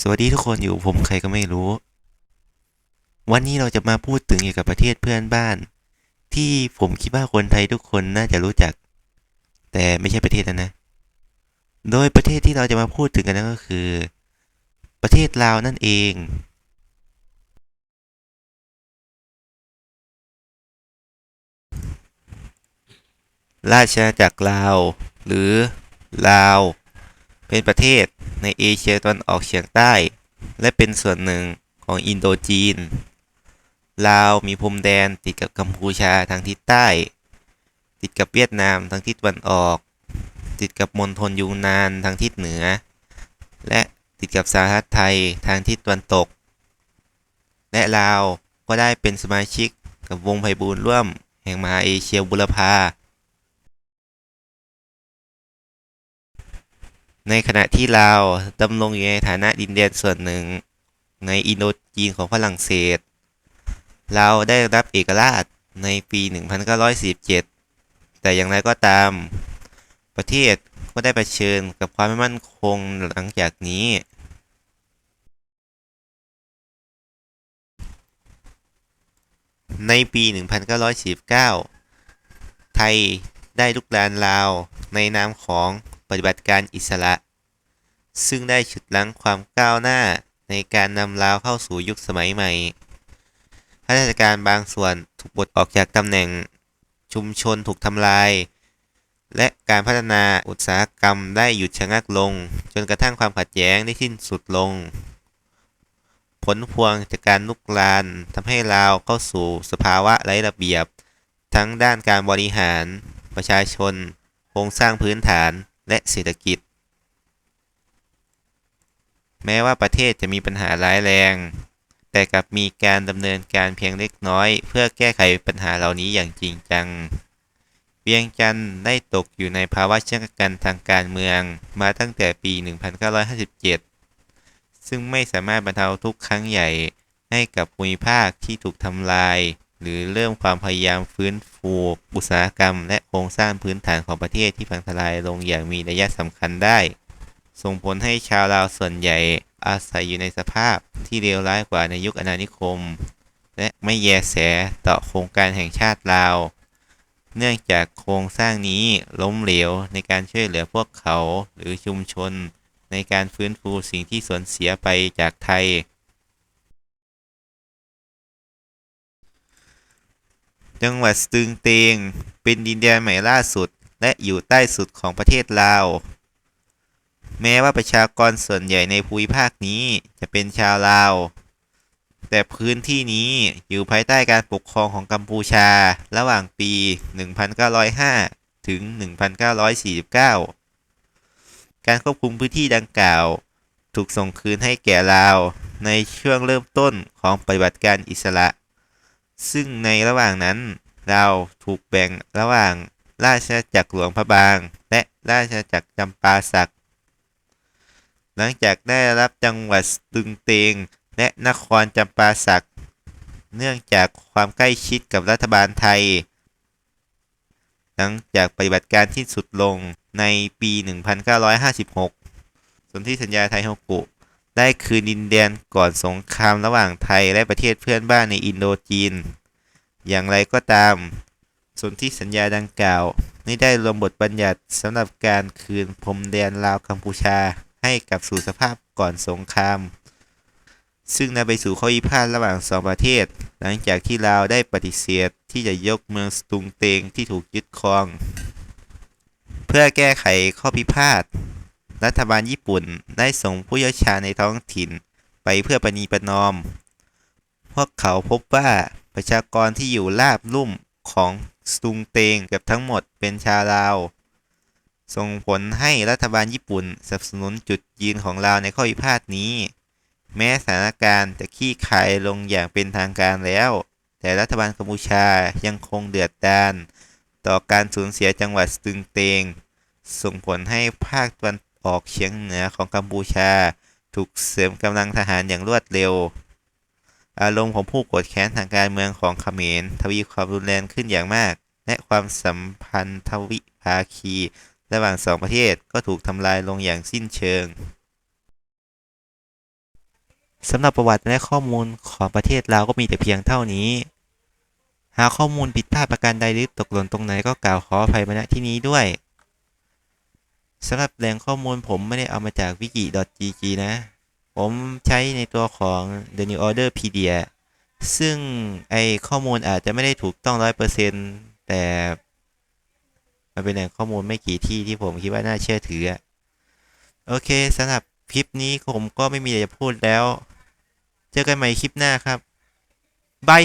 สวัสดีทุกคนอยู่ผมใครก็ไม่รู้ วันนี้เราจะมาพูดถึงเกี่ยวกับประเทศเพื่อนบ้าน ที่ผมคิดว่าคนไทยทุกคนน่าจะรู้จัก แต่ไม่ใช่ประเทศนั้นนะ โดยประเทศที่เราจะมาพูดถึงกันนั่นก็คือ ประเทศลาวนั่นเอง ราชอาณาจักรลาว หรือลาว เป็นประเทศในเอเชียตะวันออกเฉียงใต้ และเป็นส่วนหนึ่งของอินโดจีน ลาวมีพรมแดนติดกับกัมพูชาทางทิศใต้ ติดกับเวียดนามทางทิศตะวันออก ติดกับมณฑลยูนนานทางทิศเหนือ และติดกับสหรัฐไทยทางทิศตะวันตก และลาวก็ได้เป็นสมาชิกกับวงไพบูลร่วม แห่งมหาเอเชียบุรพา ในขณะที่ลาวดำรงอยู่ในฐานะดินแดนส่วนหนึ่ง ในอินโดจีนของฝรั่งเศส ลาวได้รับเอกราชในปี 1947 แต่อย่างไรก็ตาม ประเทศก็ได้เผชิญกับความไม่มั่นคงหลังจากนี้ ในปี 1949 ไทยได้ลุกรานลาวในนามของ ปฏิบัติการอิสระ ซึ่งได้ฉุดรั้งความก้าวหน้าในการนำลาวเข้าสู่ยุคสมัยใหม่ข้าราชการบางส่วนถูกปลดออกจากตำแหน่ง ชุมชนถูกทำลาย และการพัฒนาอุตสาหกรรมได้หยุดชะงักลง จนกระทั่งความขัดแย้งได้สิ้นสุดลง ผลพวงจากการลุกรานทำให้ลาวเข้าสู่สภาวะไร้ระเบียบ ทั้งด้านการบริหาร ประชาชน โครงสร้างพื้นฐาน และเศรษฐกิจ แม้ว่าประเทศจะมีปัญหาร้ายแรง แต่กลับมีการดำเนินการเพียงเล็กน้อย เพื่อแก้ไขปัญหาเหล่านี้อย่างจริงจัง เวียงจันทร์ได้ตกอยู่ในภาวะเชะงักกันทางการเมืองมาตั้งแต่ปี 1957 ซึ่งไม่สามารถบรรเทาทุกข์ครั้งใหญ่ให้กับภูมิภาคที่ถูกทำลาย หรือเริ่มความพยายามฟื้นฟูอุตสาหกรรม และโครงสร้างพื้นฐานของประเทศที่พังทลายลงอย่างมีนัยสำคัญได้ ส่งผลให้ชาวลาวส่วนใหญ่อาศัยอยู่ในสภาพที่เลวร้ายกว่าในยุคอาณานิคม และไม่แยแสต่อโครงการแห่งชาติลาว เนื่องจากโครงสร้างนี้ล้มเหลวในการช่วยเหลือพวกเขาหรือชุมชน ในการฟื้นฟูสิ่งที่สูญเสียไปจากไทย จังหวัดสตึงเตง เป็นดินแดนใหม่ล่าสุด และอยู่ใต้สุดของประเทศลาว แม้ว่าประชากรส่วนใหญ่ในภูมิภาคนี้จะเป็นชาวลาว แต่พื้นที่นี้อยู่ภายใต้การปกครองของกัมพูชา ระหว่างปี 1905 ถึง 1949 การควบคุมพื้นที่ดังกล่าว ถูกส่งคืนให้แก่ลาว ในช่วงเริ่มต้นของปฏิบัติการอิสระ ซึ่งในระหว่างนั้นเราถูกแบ่งระหว่างราชอาณาจักรหลวงพระบาง และราชอาณาจักรจำปาสัก หลังจากได้รับจังหวัดตึงเตงและนครจำปาสัก เนื่องจากความใกล้ชิดกับรัฐบาลไทย หลังจากปฏิบัติการที่สุดลงในปี 1956 สนธิสัญญาไทยฮกกุ ได้คืนดินแดนก่อนสงครามระหว่างไทยและประเทศเพื่อนบ้านในอินโดจีน อย่างไรก็ตามสนธิสัญญาดังกล่าวไม่ได้รวมบทบัญญัติสำหรับการคืนพรมแดนลาวกัมพูชาให้กลับสู่สภาพก่อนสงคราม ซึ่งนำไปสู่ข้อพิพาทระหว่างสองประเทศ หลังจากที่ลาวได้ปฏิเสธที่จะยกเมืองสตุงเตงที่ถูกยึดครอง เพื่อแก้ไขข้อพิพาท รัฐบาลญี่ปุ่นได้ส่งผู้เชี่ยวชาญในท้องถิ่นไปเพื่อประนีประนอม พวกเขาพบว่าประชากรที่อยู่ราบลุ่มของสุงเตงเกับทั้งหมดเป็นชาวลาว ส่งผลให้รัฐบาลญี่ปุ่นสนับสนุนจุดยืนของลาวในข้อพิพาทนี้ แม้สถานการณ์จะคลี่คายลงอย่างเป็นทางการแล้ว แต่รัฐบาลกัมพูชายังคงเดือดดาลต่อการสูญเสียจังหวัดสตึงเตง ส่งผลให้ภาคตะวัน ออกเฉียงเหนือของกัมพูชา ถูกเสริมกำลังทหารอย่างรวดเร็ว อารมณ์ของผู้กรธแค้นทางการเมืองของเขมร ทวีความรุนแรงขึ้นอย่างมาก และความสัมพันธ์ทวิภาคี ระหว่างสองประเทศก็ถูกทำลายลงอย่างสิ้นเชิงสำหรับประวัติและข้อมูลของประเทศเราก็มีแต่เพียงเท่านี้ หากข้อมูลผิดพลาดประการใดหรือตกหล่นตรงไหนก็กล่าวขออภัยมาณที่นี้ด้วย สำหรับแหล่งข้อมูลผมไม่ได้เอามาจาก wiki.gg นะ ผมใช้ในตัวของ The New Orderpedia ซึ่งไอข้อมูลอาจจะไม่ได้ถูกต้อง100%แต่มันเป็นแหล่งข้อมูลไม่กี่ที่ที่ผมคิดว่าน่าเชื่อถือ โอเคสำหรับคลิปนี้ผมก็ไม่มีอะไรจะพูดแล้ว เจอกันใหม่คลิปหน้าครับบาย